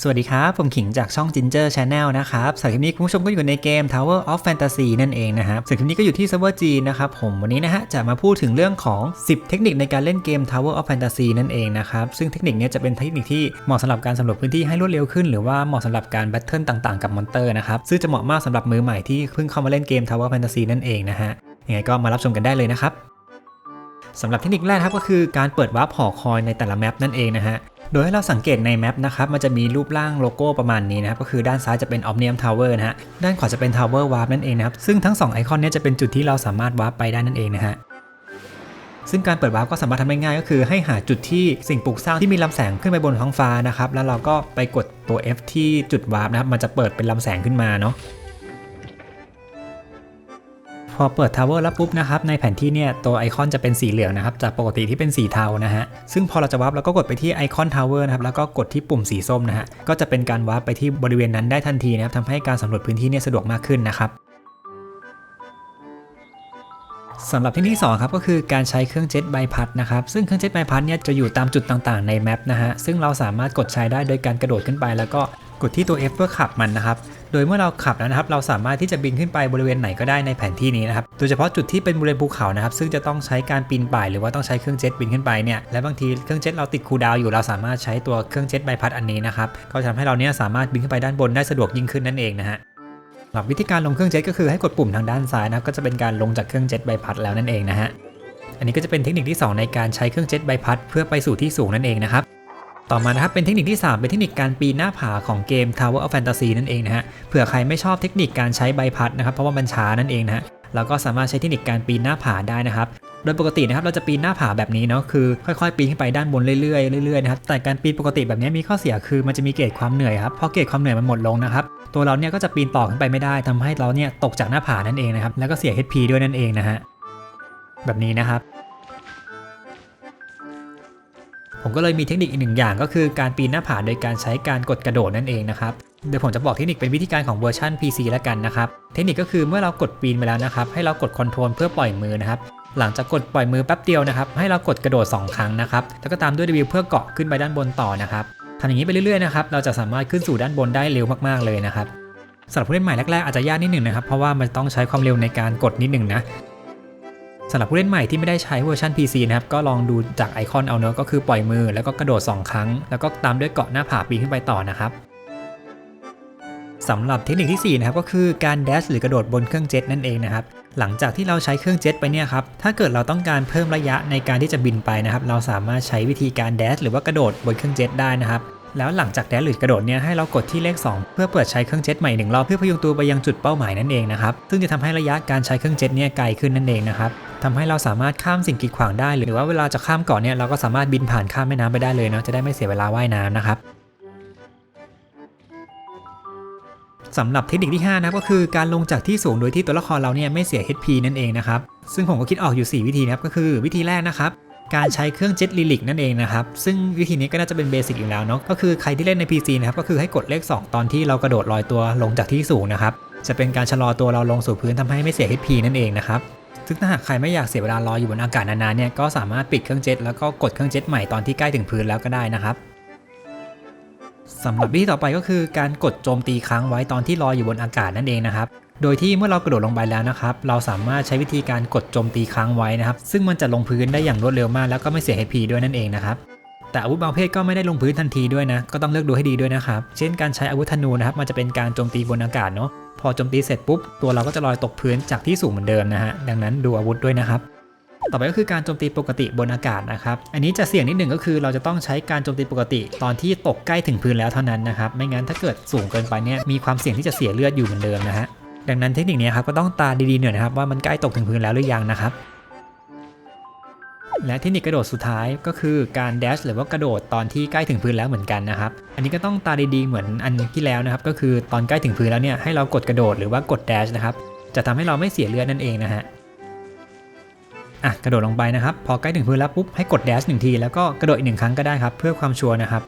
สวัสดีครับ ผมขิงจากช่อง Ginger Channel นะครับสำหรับคลิปนี้คุณผู้ชมก็อยู่ในเกม Tower of Fantasy นั่นเองนะครับส่วนคลิปนี้ก็อยู่ที่เซิร์ฟเวอร์จีนนะครับผมวันนี้นะฮะจะมาพูดถึงเรื่องของ 10 เทคนิคในการเล่นเกม Tower of Fantasy นั่นเองนะครับซึ่งเทคนิคนี้จะเป็นเทคนิคที่เหมาะสำหรับการสำรวจพื้นที่ให้รวดเร็วขึ้น หรือว่าเหมาะสำหรับการแบทเทิลต่างๆกับมอนเตอร์นะครับซึ่งจะเหมาะมากสำหรับมือใหม่ที่เพิ่งเข้ามาเล่นเกม Tower of Fantasy นั่นเองนะฮะยังไงก็มารับชมกันได้เลยนะครับสำหรับเทคนิคแรกครับก็คือการเปิดวาร์ปหอคอยในแต่ละแมปนั่นเองนะฮะ โดยให้เราสังเกตในแมปนะครับ มันจะมีรูปร่างโลโก้ประมาณนี้นะครับ ก็คือด้านซ้ายจะเป็น Omnium Tower นะฮะ ด้านขวาจะเป็น Tower Warp นั่นเองนะครับ ซึ่งทั้ง 2 ไอคอนนี้จะเป็นจุดที่เราสามารถวาร์ปไปได้นั่นเองนะฮะซึ่งการเปิดวาร์ปก็สามารถทำได้ง่ายก็คือให้หาจุดที่สิ่งปลูกสร้างที่มีลำแสงขึ้นไปบนท้องฟ้านะครับ แล้วเราก็ไปกดตัว F ที่จุดวาร์ปนะครับ มันจะเปิดเป็นลำแสงขึ้นมาเนาะ พอเปิดทาวเวอร์แล้วปุ๊บนะครับในแผนที่เนี่ยตัวไอคอนจะเป็นสีเหลืองนะครับจากปกติที่เป็นสีเทานะฮะซึ่งพอเราจะวาร์ปเราก็กดไปที่ไอคอนทาวเวอร์นะครับแล้วก็กดที่ปุ่มสีส้มนะฮะก็จะเป็นการวาร์ปไปที่บริเวณนั้นได้ทันทีนะครับทำให้การสำรวจพื้นที่เนี่ยสะดวกมากขึ้นนะครับสำหรับที่ที่2ครับก็คือการใช้เครื่องเจ็ตใบพัดนะครับซึ่งเครื่องเจ็ตใบพัดเนี่ยจะอยู่ตามจุดต่างๆในแมปนะฮะซึ่งเราสามารถกดใช้ได้โดยการกระโดดขึ้นไป แล้วก็ กดที่ตัว F เพื่อขับมันนะครับ โดยเมื่อเราขับแล้วนะครับ เราสามารถที่จะบินขึ้นไปบริเวณไหนก็ได้ในแผนที่นี้นะครับ โดยเฉพาะจุดที่เป็นบริเวณภูเขานะครับ ซึ่งจะต้องใช้การปีนป่ายหรือว่าต้องใช้เครื่องเจ็ตบินขึ้นไปเนี่ย และบางทีเครื่องเจ็ตเราติดคูดาวอยู่ เราสามารถใช้ตัวเครื่องเจ็ตใบพัดอันนี้นะครับ ก็ทำให้เราเนี่ยสามารถบินขึ้นไปด้านบนได้สะดวกยิ่งขึ้นนั่นเองนะฮะหรับวิธีการลงเครื่องเจ็ตก็คือให้กดปุ่มทางด้านซ้ายนะครับก็จะเป็นการลงจากเครื่องเจ็ตใบพัดแล้วนั่นเองนะฮะอันนี้ก็จะเป็นเทคนิคที่ 2 ในการใช้เครื่องเจ็ตใบพัด เพื่อไปสู่ที่สูงนั่นเองนะครับ ต่อมานะครับเป็นเทคนิคที่ 3 เป็นเทคนิคการปีนหน้าผาของเกม Tower of Fantasy นั่นเองนะฮะเผื่อใครไม่ชอบเทคนิคการใช้ใบพัดนะครับเพราะว่ามันช้านั่นเองนะฮะเราก็สามารถใช้เทคนิคการปีนหน้าผาได้นะครับโดยปกตินะครับเราจะปีนหน้าผาแบบนี้เนาะคือค่อยๆปีนขึ้นไปด้านบนเรื่อยๆเรื่อยๆนะครับแต่การปีนปกติแบบนี้มีข้อเสียคือมันจะมีเกรดความเหนื่อยครับพอเกรดความเหนื่อยมันหมดลงนะครับตัวเราเนี่ยก็จะปีนต่อขึ้นไปไม่ได้ทำให้เราเนี่ยตกจากหน้าผานั่นเองนะครับแล้วก็เสีย HP ด้วยนั่นเองนะฮะแบบนี้นะครับ ผมก็เลยมีเทคนิคอีกหนึ่งอย่างก็คือการปีนหน้าผาโดยการใช้การกดกระโดดนั่นเองนะครับเดี๋ยวผมจะบอกเทคนิคเป็นวิธีการของเวอร์ชัน PC แล้วกันนะครับ เทคนิคก็คือเมื่อเรากดปีนไปแล้วนะครับ ให้เรากดคอนโทรลเพื่อปล่อยมือนะครับ หลังจากกดปล่อยมือแป๊บเดียวนะครับ ให้เรากดกระโดด 2 ครั้งนะครับ แล้วก็ตามด้วย W เพื่อเกาะขึ้นไปด้านบนต่อนะครับทำอย่างนี้ไปเรื่อยๆนะครับ เราจะสามารถขึ้นสู่ด้านบนได้เร็วมากๆเลยนะครับสำหรับผู้เล่นใหม่แรกๆอาจจะยากนิดหนึ่งนะครับ เพราะว่ามันต้องใช้ความเร็วในการกดนิดหนึ่งนะ สำหรับผู้เล่นใหม่ที่ไม่ได้ใช้เวอร์ชัน PC นะครับ ก็ลองดูจากไอคอนเอาเนอะก็คือปล่อยมือแล้วก็กระโดด 2 ครั้ง แล้วก็ตามด้วยเกาะหน้าผาปีนขึ้นไปต่อนะครับสำหรับเทคนิคที่ 4 นะครับ ก็คือการแดชหรือกระโดดบนเครื่องเจ็ตนั่นเองนะครับ หลังจากที่เราใช้เครื่องเจ็ตไปเนี่ยครับ ถ้าเกิดเราต้องการเพิ่มระยะในการที่จะบินไปนะครับ เราสามารถใช้วิธีการแดชหรือว่ากระโดดบนเครื่องเจ็ตได้นะครับ แล้วหลังจากแดชหรือกระโดดเนี่ยให้เรากดที่เลข 2 เพื่อเปิดใช้เครื่องเจ็ตใหม่หนึ่งรอบเพื่อพยุงตัวไปยังจุดเป้าหมายนั่นเองนะครับซึ่งจะทำให้ระยะการใช้เครื่องเจ็ตเนี่ยไกลขึ้นนั่นเองนะครับทำให้เราสามารถข้ามสิ่งกีดขวางได้ หรือว่าเวลาจะข้ามเกาะเนี่ยเราก็สามารถบินผ่านข้ามแม่น้ำไปได้เลยเนาะจะได้ไม่เสียเวลาว่ายน้ำนะครับสำหรับเทคนิคที่ 5 นะก็คือการลงจากที่สูงโดยที่ตัวละครเราเนี่ยไม่เสีย HP นั่นเองนะครับซึ่งผมก็คิดออกอยู่ 4 วิธีนะครับก็คือวิธีแรกนะครับ การใช้เครื่องเจ็ตลิลิกนั่นเองนะครับ ซึ่งวิธีนี้ก็น่าจะเป็นเบสิกอยู่แล้วเนาะก็คือใครที่เล่นใน PC นะครับก็คือให้กดเลข 2 ตอนที่เรากระโดดลอยตัวลงจากที่สูงนะครับจะเป็นการชะลอตัวเราลงสู่พื้นทำให้ไม่เสีย HP นั่นเองนะครับซึ่งถ้าหากใครไม่อยากเสียเวลาลอยอยู่บนอากาศนานๆเนี่ยก็สามารถปิดเครื่องเจ็ตแล้วก็กดเครื่องเจ็ตใหม่ตอนที่ใกล้ถึงพื้นแล้วก็ได้นะครับสำหรับวิธีต่อไปก็คือการกดโจมตีค้างไว้ตอนที่ลอยอยู่บนอากาศนั่นเองนะครับ โดยที่เมื่อเรากระโดดลงไปแล้วนะครับ เราสามารถใช้วิธีการกดโจมตีค้างไว้นะครับ ซึ่งมันจะลงพื้นได้อย่างรวดเร็วมาก แล้วก็ไม่เสีย HP ด้วยนั่นเองนะครับแต่อาวุธบางประเภทก็ไม่ได้ลงพื้นทันทีด้วยนะ ก็ต้องเลือกดูให้ดีด้วยนะครับ เช่นการใช้อาวุธธนูนะครับ มันจะเป็นการโจมตีบนอากาศเนาะ พอโจมตีเสร็จปุ๊บ ตัวเราก็จะลอยตกพื้นจากที่สูงเหมือนเดิมนะฮะ ดังนั้นดูอาวุธด้วยนะครับ ต่อไปก็คือการโจมตีปกติบนอากาศนะครับ อันนี้จะเสี่ยงนิดหนึ่งก็คือ เราจะต้องใช้การโจมตีปกติ ตอนที่ตกใกล้ถึงพื้นแล้วเท่านั้นนะครับ ไม่งั้นถ้าเกิดสูงเกินไปเนี่ย มีความเสี่ยงที่จะเสียเลือดอยู่เหมือนเดิมนะฮะ ดังนั้นเทคนิคนี้ครับก็ต้องตาดีๆหน่อยนะครับว่ามันใกล้ตกถึงพื้นแล้วหรือยังนะครับ และเทคนิคกระโดดสุดท้ายก็คือการแดชหรือว่ากระโดดตอนที่ใกล้ถึงพื้นแล้วเหมือนกันนะครับ อันนี้ก็ต้องตาดีๆเหมือนอันที่แล้วนะครับ ก็คือตอนใกล้ถึงพื้นแล้วเนี่ยให้เรากดกระโดดหรือว่ากดแดชนะครับ จะทำให้เราไม่เสียเลือดนั่นเองนะฮะอะกระโดดลงไปนะครับ พอใกล้ถึงพื้นแล้วปุ๊บให้กดแดชหนึ่งทีแล้วก็กระโดดอีกหนึ่งครั้งก็ได้ครับ เพื่อความชัวร์นะครับ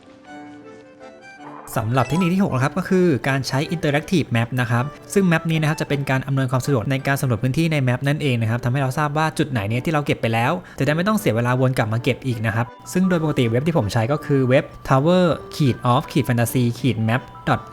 สำหรับเทคนิคที่6นะครับก็คือการใช้ Interactive Map นะครับซึ่งแมปนี้นะครับจะเป็นการอำนวยความสะดวกในการสำรวจพื้นที่ในแมปนั่นเองนะครับทำให้เราทราบว่าจุดไหนเนี่ยที่เราเก็บไปแล้ว จะได้ไม่ต้องเสียเวลาวนกลับมาเก็บอีกนะครับซึ่งโดยปกติเว็บที่ผมใช้ก็คือเว็บ tower of fantasy map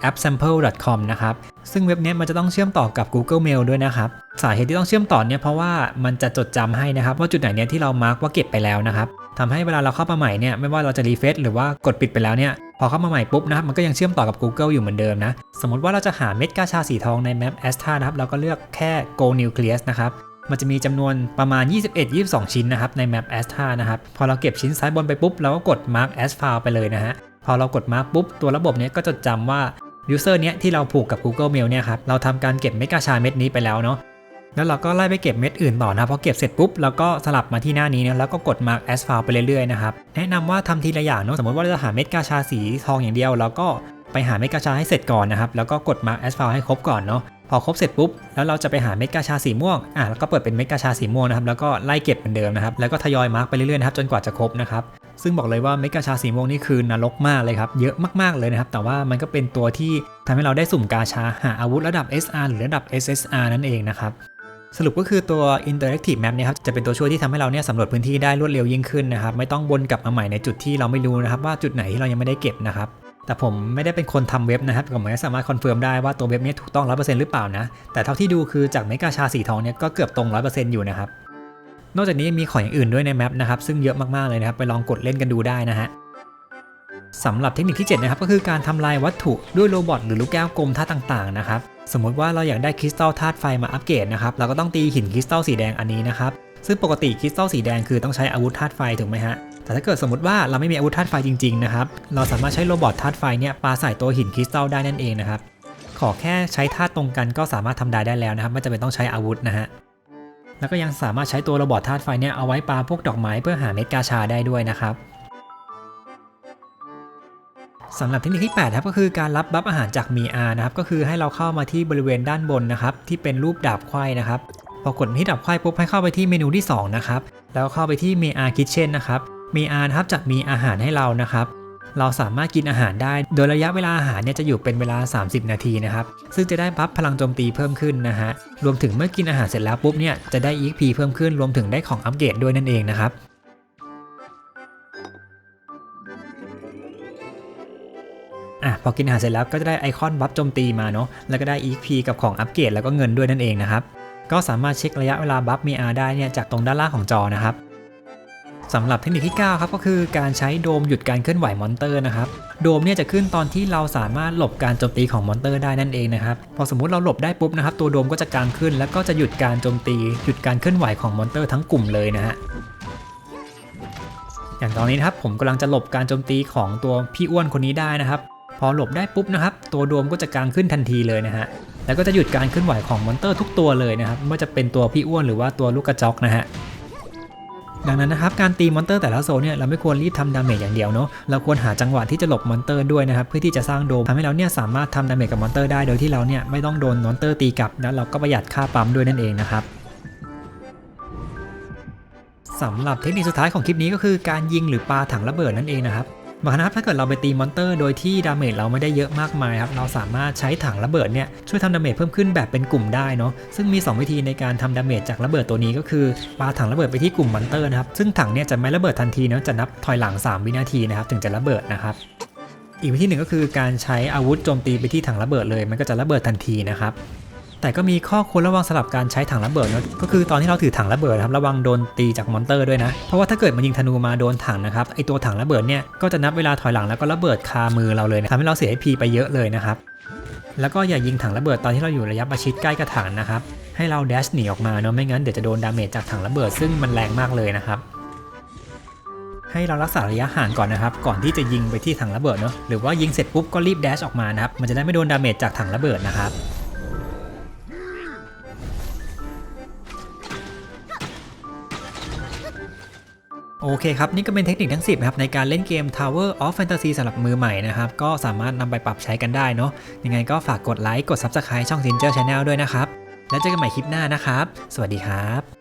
appsample com นะครับ ซึ่งเว็บนี้มันจะต้องเชื่อมต่อกับ Google Mail ด้วยนะครับ สาเหตุที่ต้องเชื่อมต่อเนี่ยเพราะว่ามันจะจดจำให้นะครับ ว่าจุดไหนเนี่ยที่เรามาร์กว่าเก็บไปแล้วนะครับทำให้เวลาเราเข้ามาใหม่เนี่ยไม่ว่าเราจะรีเฟซหรือว่ากดปิดไปแล้วเนี่ย พอเข้ามาใหม่ปุ๊บนะครับมันก็ยังเชื่อมต่อกับ Google อยู่เหมือนเดิมนะ สมมติว่าเราจะหาเม็ดกาชาสีทองในแมป a s t a นะครับเราก็เลือกแค่ Go Nucleus นะครับมันจะมีจำนวนประมาณ 21-22 ชิ้นนะครับในแมป a s t a นะครับพอเราเก็บชิ้นซ้ายบนไปปุ๊บเราก็กด Mark as file ไปเลยนะฮะพอเรากด Mark ปุ๊บตัวระบบเนี้ยก็จดจำว่า User เนี้ยที่เราผูกกับ Google Mail เนี่ยครับเราทำการเก็บเม็ดกาชาเม็ดนี้ไปแล้วเนาะ แล้วเราก็ไล่ไปเก็บเม็ดอื่นต่อนะพอเก็บเสร็จปุ๊บเราก็สลับมาที่หน้านี้นะแล้วก็กด Mark as file ไปเรื่อยๆนะครับแนะนำว่าทำทีละอย่างเนาะสมมติว่าเราจะหาเม็ดกาชาสีทองอย่างเดียวเราก็ไปหาเม็ดกาชาให้เสร็จก่อนนะครับแล้วก็กด Mark as file ให้ครบก่อนเนาะพอครบเสร็จปุ๊บแล้วเราจะไปหาเม็ดกาชาสีม่วงอะแล้วก็เปิดเป็นเม็ดกาชาสีม่วงนะครับแล้วก็ไล่เก็บเหมือนเดิมนะครับแล้วก็ทยอยมาร์กไปเรื่อยๆนะครับจนกว่าจะครบนะครับซึ่งบอกเลยว่าเม็ดกาชาสีม่วงนี่คือนรกมากเลยครับ เยอะมากๆเลยนะครับ แต่ว่ามันก็เป็นตัวที่ทำให้เราได้สุ่มกาชาหาอาวุธระดับ SR หรือระดับ SSR นั่นเองนะครับ สรุปก็คือตัว Interactive Map เนี่ยครับจะเป็นตัวช่วยที่ทำให้เราเนี่ยสำรวจพื้นที่ได้รวดเร็วยิ่งขึ้นนะครับไม่ต้องวนกลับมาใหม่ในจุดที่เราไม่รู้นะครับว่าจุดไหนที่เรายังไม่ได้เก็บนะครับแต่ผมไม่ได้เป็นคนทำเว็บนะครับผมไม่สามารถคอนเฟิร์มได้ว่าตัวเว็บนี้ถูกต้อง 100%หรือเปล่านะแต่เท่าที่ดูคือจากเมกาชาสีทองเนี่ยก็เกือบตรง 100%อยู่นะครับนอกจากนี้มีของอย่างอื่นด้วยในแมปนะครับซึ่งเยอะมากๆเลยนะครับไปลองกดเล่นกันดูได้นะฮะสำหรับเทคนิคที่ 7 นะครับก็คือการทำลายวัตถุด้วยโรบอทหรือลูกแก้วกลมท่าต่างๆนะครับ สมมติว่าเราอยากได้คริสตัลธาตุไฟมาอัปเกรดนะครับ เราก็ต้องตีหินคริสตัลสีแดงอันนี้นะครับ ซึ่งปกติคริสตัลสีแดงคือต้องใช้อาวุธธาตุไฟถูกไหมฮะ แต่ถ้าเกิดสมมติว่าเราไม่มีอาวุธธาตุไฟจริงๆนะครับ เราสามารถใช้โรบอทธาตุไฟเนี่ยปาใส่ตัวหินคริสตัลได้นั่นเองนะครับ ขอแค่ใช้ธาตุตรงกันก็สามารถทำได้ได้แล้วนะครับไม่จำเป็นต้องใช้อาวุธนะฮะ แล้วก็ยังสามารถใช้ตัวโรบอทธาตุไฟเนี่ยเอาไว้ปาพวกดอกไม้เพื่อหาเม็ดกาชาได้ด้วยนะครับ สำหรับเทคนิคที่8ครับก็คือการรับบัฟอาหารจากมีอานะครับก็คือให้เราเข้ามาที่บริเวณด้านบนนะครับที่เป็นรูปดาบไขว้นะครับพอกดที่ดาบไขว้ปุ๊บให้เข้าไปที่เมนูที่2นะครับแล้วเข้าไปที่เมอาคิทเช่นนะครับเมอานะครับจะมีอาหารให้เรานะครับเราสามารถกินอาหารได้ โดยระยะเวลาอาหารเนี่ยจะอยู่เป็นเวลา 30 นาทีนะครับ ซึ่งจะได้บัฟพลังโจมตีเพิ่มขึ้นนะฮะ รวมถึงเมื่อกินอาหารเสร็จแล้วปุ๊บเนี่ยจะได้ EXP เพิ่มขึ้น รวมถึงได้ของอัปเกรดด้วยนั่นเองนะครับ อะพอกินอาหารเสร็จแล้วก็จะได้ไอคอนบัฟโจมตีมาเนาะแล้วก็ได้ EXP กับของอัปเกรดแล้วก็เงินด้วยนั่นเองนะครับก็สามารถเช็คระยะเวลาบัฟมีอาได้เนี่ยจากตรงด้านล่างของจอนะครับสำหรับเทคนิคที่ 9 ครับก็คือการใช้โดมหยุดการเคลื่อนไหวมอนเตอร์นะครับโดมเนี่ยจะขึ้นตอนที่เราสามารถหลบการโจมตีของมอนเตอร์ได้นั่นเองนะครับพอสมมุติเราหลบได้ปุ๊บนะครับตัวโดมก็จะกางขึ้น แล้วก็จะหยุดการโจมตี หยุดการเคลื่อนไหวของมอนเตอร์ทั้งกลุ่มเลยนะฮะอย่างตอนนี้นะครับผมกำลังจะหลบการโจมตีของตัวพี่อ้วนคนนี้ได้นะครับ พอหลบได้ปุ๊บนะครับ ตัวโดมก็จะกางขึ้นทันทีเลยนะฮะแล้วก็จะหยุดการเคลื่อนไหวของมอนเตอร์ทุกตัวเลยนะครับไม่ว่าจะเป็นตัวพี่อ้วนหรือว่าตัวลูกกระจอกนะฮะดังนั้นนะครับการตีมอนเตอร์แต่ละโซนเนี่ยเราไม่ควรรีบทำดาเมจอย่างเดียวเนาะเราควรหาจังหวะที่จะหลบมอนเตอร์ด้วยนะครับเพื่อที่จะสร้างโดมทำให้เราเนี่ยสามารถทำดาเมจกับมอนเตอร์ได้โดยที่เราเนี่ยไม่ต้องโดนมอนเตอร์ตีกลับแล้วเราก็ประหยัดค่าปั๊มด้วยนั่นเองนะครับสำหรับเทคนิคสุดท้ายของคลิปนี้ก็คือการยิงหรือปาถังระเบิดนั่นเองนะครับ บางนะครับถ้าเกิดเราไปตีมอนเตอร์โดยที่ดาเมจเราไม่ได้เยอะมากมายครับเราสามารถใช้ถังระเบิดเนี่ยช่วยทำดาเมจเพิ่มขึ้นแบบเป็นกลุ่มได้เนาะซึ่งมี 2 วิธีในการทำดาเมจจากระเบิดตัวนี้ก็คือปาถังระเบิดไปที่กลุ่มมอนเตอร์นะครับซึ่งถังเนี่ยจะไม่ระเบิดทันทีเนาะจะนับถอยหลัง 3 วินาทีนะครับถึงจะระเบิดนะครับอีกวิธีหนึ่งก็คือการใช้อาวุธโจมตีไปที่ถังระเบิดเลย มันก็จะระเบิดทันทีนะครับ แต่ก็มีข้อควรระวังสำหรับการใช้ถังระเบิดนะก็คือตอนที่เราถือถังระเบิดครับระวังโดนตีจากมอนเตอร์ด้วยนะ เพราะว่าถ้าเกิดมันยิงธนูมาโดนถังนะครับไอตัวถังระเบิดเนี่ยก็จะนับเวลาถอยหลังแล้วก็ระเบิดคามือเราเลยนะทำให้เราเสีย HP ไปเยอะเลยนะครับแล้วก็อย่ายิงถังระเบิดตอนที่เราอยู่ระยะประชิดใกล้กระถางนะครับให้เราแดชหนีออกมาเนาะไม่งั้นเดี๋ยวจะโดนดาเมจจากถังระเบิดซึ่งมันแรงมากเลยนะครับให้เรารักษาระยะห่างก่อนนะครับก่อนที่จะยิงไปที่ถังระเบิดเนาะหรือว่ายิงเสร็จปุ๊บก็รีบแดชออกมานะครับมันจะได้ไม่โดนดาเมจจากถังระเบิดนะครับ โอเคครับ นี่ก็เป็นเทคนิคทั้ง 10นะครับในการเล่นเกม Tower of Fantasy สำหรับมือใหม่นะครับ ก็สามารถนำไปปรับใช้กันได้เนาะยังไงก็ฝากกดไลค์กด Subscribe ช่อง Singer Channel ด้วยนะครับ แล้วเจอกันใหม่คลิปหน้านะครับ สวัสดีครับ